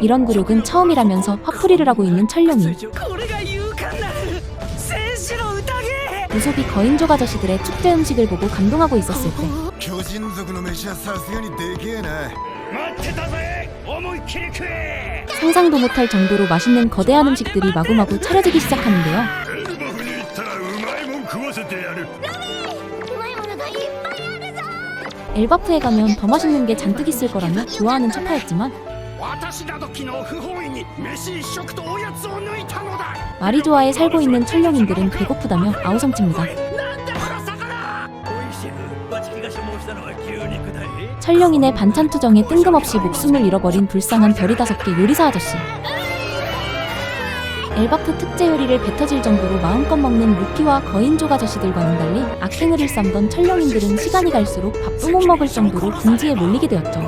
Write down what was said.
이런 그룹은 처음이라면서 화풀이를 하고 있는 철룡이. 무소비 거인족 아저씨들의 축제 음식을 보고 감동하고 있었을 때. 상상도 못할 정도로 맛있는 거대한 음식들이 마구마구 차려지기 시작하는데요. 엘바프에 가면 더 맛있는 게 잔뜩 있을 거라며 좋아하는 척하였지만 私など昨日不本意に飯一食とおやつを抜いたのだ 마리조아에 살고 있는 철령인들은 배고프다며 아우성칩니다. なんでこの魚おいシェフわちきが所望したのは牛肉だい 철령인의 반찬 투정에 뜬금없이 목숨을 잃어버린 불쌍한 별이 다섯 개 요리사 아저씨. 엘바프 특제 요리를 뱉어질 정도로 마음껏 먹는 루피와 거인족 아저씨들과는 달리 악행을 일삼던 철령인들은 시간이 갈수록 밥도 못 먹을 정도로 궁지에 몰리게 되었죠.